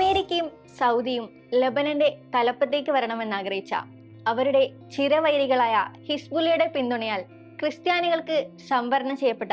അമേരിക്കയും സൗദിയും ലബനന്റെ തലപ്പത്തേക്ക് വരണമെന്ന് ആഗ്രഹിച്ച അവരുടെ ചിരവൈരികളായ ഹിസ്ബുല്ലയുടെ പിന്തുണയാൽ ക്രിസ്ത്യാനികൾക്ക് സംവരണം ചെയ്യപ്പെട്ട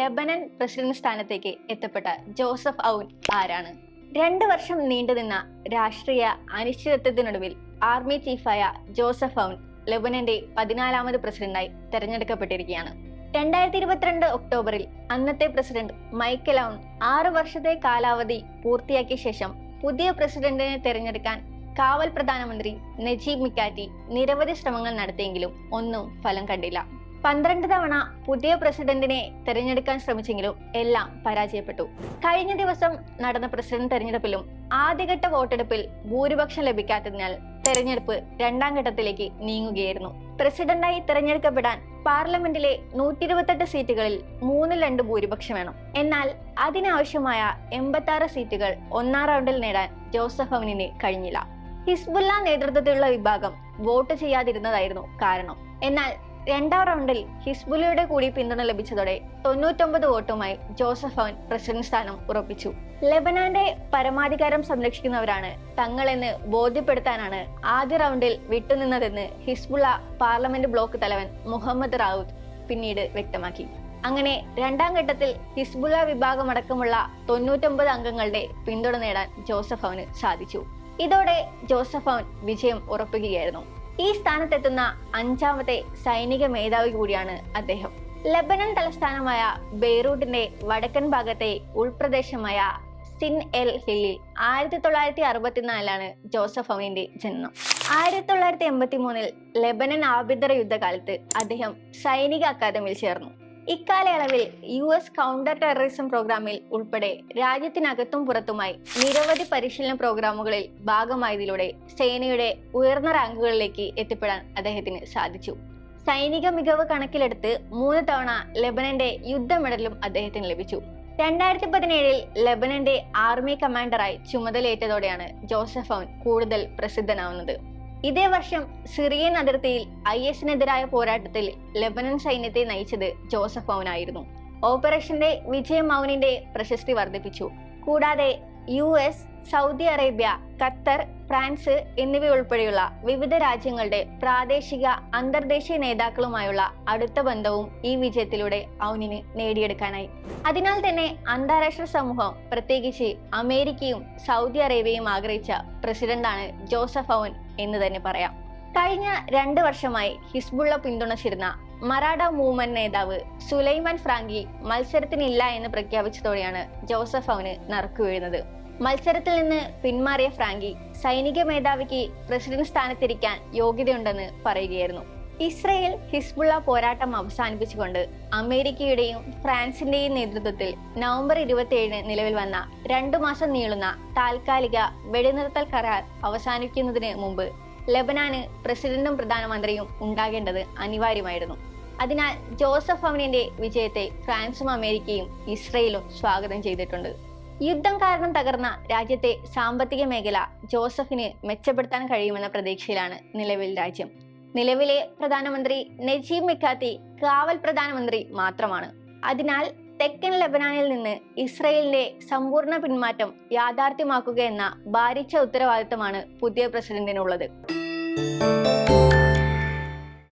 ലബനൻ പ്രസിഡന്റ് സ്ഥാനത്തേക്ക് എത്തപ്പെട്ട ജോസഫ് ഔൻ ആരാണ്? രണ്ട് വർഷം നീണ്ടുനിന്ന രാഷ്ട്രീയ അനിശ്ചിതത്വത്തിനൊടുവിൽ ആർമി ചീഫായ ജോസഫ് ഔൻ ലബനന്റെ പതിനാലാമത് പ്രസിഡന്റായി തെരഞ്ഞെടുക്കപ്പെട്ടിരിക്കുകയാണ്. രണ്ടായിരത്തി ഇരുപത്തിരണ്ട് ഒക്ടോബറിൽ അന്നത്തെ പ്രസിഡന്റ് മൈക്കൽ ഔൺ ആറു വർഷത്തെ കാലാവധി പൂർത്തിയാക്കിയ ശേഷം പുതിയ പ്രസിഡന്റിനെ തെരഞ്ഞെടുക്കാൻ കാവൽ പ്രധാനമന്ത്രി നജീബ് മിക്കാറ്റി നിരവധി ശ്രമങ്ങൾ നടത്തിയെങ്കിലും ഒന്നും ഫലം കണ്ടില്ല. പന്ത്രണ്ട് തവണ പുതിയ പ്രസിഡന്റിനെ തെരഞ്ഞെടുക്കാൻ ശ്രമിച്ചെങ്കിലും എല്ലാം പരാജയപ്പെട്ടു. കഴിഞ്ഞ ദിവസം നടന്ന പ്രസിഡന്റ് തെരഞ്ഞെടുപ്പിലും ആദ്യഘട്ട വോട്ടെടുപ്പിൽ ഭൂരിപക്ഷം ലഭിക്കാത്തതിനാൽ തെരഞ്ഞെടുപ്പ് രണ്ടാം ഘട്ടത്തിലേക്ക് നീങ്ങുകയായിരുന്നു. പ്രസിഡന്റായി തെരഞ്ഞെടുക്കപ്പെടാൻ പാർലമെന്റിലെ നൂറ്റി ഇരുപത്തെട്ട് സീറ്റുകളിൽ മൂന്നിൽ രണ്ട് ഭൂരിപക്ഷം വേണം. എന്നാൽ അതിനാവശ്യമായ എൺപത്തി ആറ് സീറ്റുകൾ ഒന്നാം റൗണ്ടിൽ നേടാൻ ജോസഫ് അവനിന് കഴിഞ്ഞില്ല. ഹിസ്ബുല്ല നേതൃത്വത്തിലുള്ള വിഭാഗം വോട്ട് ചെയ്യാതിരുന്നതായിരുന്നു കാരണം. എന്നാൽ രണ്ടാം റൗണ്ടിൽ ഹിസ്ബുലയുടെ കൂടി പിന്തുണ ലഭിച്ചതോടെ തൊണ്ണൂറ്റൊമ്പത് വോട്ടുമായി ജോസഫ് അവൻ പ്രസിഡന്റ് സ്ഥാനം ഉറപ്പിച്ചു. ലെബനാന്റെ പരമാധികാരം സംരക്ഷിക്കുന്നവരാണ് തങ്ങളെന്ന് ബോധ്യപ്പെടുത്താനാണ് ആദ്യ റൗണ്ടിൽ വിട്ടുനിന്നതെന്ന് ഹിസ്ബുള്ള പാർലമെന്റ് ബ്ലോക്ക് തലവൻ മുഹമ്മദ് റാവുത്ത് പിന്നീട് വ്യക്തമാക്കി. അങ്ങനെ രണ്ടാം ഘട്ടത്തിൽ ഹിസ്ബുള്ള വിഭാഗമടക്കമുള്ള തൊണ്ണൂറ്റൊമ്പത് അംഗങ്ങളുടെ പിന്തുണ നേടാൻ ജോസഫ് അവന് സാധിച്ചു. ഇതോടെ ജോസഫ് അവൻ വിജയം ഉറപ്പിക്കുകയായിരുന്നു. ഈ സ്ഥാനത്തെത്തുന്ന അഞ്ചാമത്തെ സൈനിക മേധാവി കൂടിയാണ് അദ്ദേഹം. ലബനൻ തലസ്ഥാനമായ ബെയ്റൂട്ടിന്റെ വടക്കൻ ഭാഗത്തെ ഉൾപ്രദേശമായ സിൻ എൽ ഹില്ലിൽ ആയിരത്തി തൊള്ളായിരത്തി അറുപത്തിനാലിലാണ് ജോസഫ് അമീന്റെ ജന്മം ആയിരത്തി തൊള്ളായിരത്തി എൺപത്തി മൂന്നിൽ ലബനൻ ആഭ്യന്തര യുദ്ധകാലത്ത് അദ്ദേഹം സൈനിക അക്കാദമിയിൽ ചേർന്നു. ഇക്കാലയളവിൽ യു എസ് കൗണ്ടർ ടെററിസം പ്രോഗ്രാമിൽ ഉൾപ്പെടെ രാജ്യത്തിനകത്തും പുറത്തുമായി നിരവധി പരിശീലന പ്രോഗ്രാമുകളിൽ ഭാഗമായതിലൂടെ സേനയുടെ ഉയർന്ന റാങ്കുകളിലേക്ക് എത്തിപ്പെടാൻ അദ്ദേഹത്തിന് സാധിച്ചു. സൈനിക മികവ് കണക്കിലെടുത്ത് മൂന്ന് തവണ ലെബനന്റെ യുദ്ധ മെഡലും അദ്ദേഹത്തിന് ലഭിച്ചു. രണ്ടായിരത്തി പതിനേഴിൽ ലെബനന്റെ ആർമി കമാൻഡറായി ചുമതലയേറ്റതോടെയാണ് ജോസഫ് കൂടുതൽ പ്രസിദ്ധനാവുന്നത്. ഇതേ വർഷം സിറിയൻ അതിർത്തിയിൽ ഐ എസിനെതിരായ പോരാട്ടത്തിൽ ലെബനൻ സൈന്യത്തെ നയിച്ചത് ജോസഫ് മൗനായിരുന്നു. ഓപ്പറേഷന്റെ വിജയം മൗനിന്റെ പ്രശസ്തി വർദ്ധിപ്പിച്ചു. കൂടാതെ U S Saudi Arabia Qatar France എന്നിവയുൾപ്പെടെയുള്ള വിവിധ രാജ്യങ്ങളുടെ പ്രാദേശിക അന്തർദേശീയ നേതാക്കളുമായുള്ള അടുത്ത ബന്ധവും ഈ വിജയത്തിലൂടെ ഔനിന് നേടിയെടുക്കാനായി. അതിനാൽ തന്നെ അന്താരാഷ്ട്ര സമൂഹം പ്രത്യേകിച്ച് അമേരിക്കയും സൗദി അറേബ്യയും ആഗ്രഹിച്ച പ്രസിഡന്റാണ് ജോസഫ് ഔൻ എന്ന് തന്നെ പറയാം. കഴിഞ്ഞ രണ്ട് വർഷമായി ഹിസ്ബുള്ള പിന്തുണച്ചിരുന്ന മറാഡ മൂവ്മെന്റ് നേതാവ് സുലൈമാൻ ഫ്രാങ്കി മത്സരത്തിനില്ല എന്ന് പ്രഖ്യാപിച്ചതോടെയാണ് ജോസഫ് അവന് നറുക്കു വീഴുന്നത്. മത്സരത്തിൽ നിന്ന് പിന്മാറിയ ഫ്രാങ്കി സൈനിക മേധാവിക്ക് പ്രസിഡന്റ് സ്ഥാനത്തിരിക്കാൻ യോഗ്യതയുണ്ടെന്ന് പറയുകയായിരുന്നു. ഇസ്രയേൽ ഹിസ്ബുള്ള പോരാട്ടം അവസാനിപ്പിച്ചുകൊണ്ട് അമേരിക്കയുടെയും ഫ്രാൻസിന്റെയും നേതൃത്വത്തിൽ നവംബർ ഇരുപത്തിയേഴിന് നിലവിൽ വന്ന രണ്ടു മാസം നീളുന്ന താൽക്കാലിക വെടിനിർത്തൽ കരാർ അവസാനിക്കുന്നതിന് മുമ്പ് ലബനാന് പ്രസിഡന്റും പ്രധാനമന്ത്രിയും ഉണ്ടാകേണ്ടത് അനിവാര്യമായിരുന്നു. അതിനാൽ ജോസഫ് അവനിന്റെ വിജയത്തെ ഫ്രാൻസും അമേരിക്കയും ഇസ്രയേലും സ്വാഗതം ചെയ്തിട്ടുണ്ട്. യുദ്ധം കാരണം തകർന്ന രാജ്യത്തെ സാമ്പത്തിക മേഖല ജോസഫിന് മെച്ചപ്പെടുത്താൻ കഴിയുമെന്ന പ്രതീക്ഷയിലാണ് നിലവിൽ രാജ്യം. നിലവിലെ പ്രധാനമന്ത്രി നജീബ് മിക്കാത്തി കാവൽ പ്രധാനമന്ത്രി മാത്രമാണ്. അതിനാൽ തെക്കൻ ലബനാനിൽ നിന്ന് ഇസ്രയേലിന്റെ സമ്പൂർണ പിന്മാറ്റം യാഥാർത്ഥ്യമാക്കുക എന്ന ഭാരിച്ച ഉത്തരവാദിത്തമാണ് പുതിയ പ്രസിഡന്റിനുള്ളത്.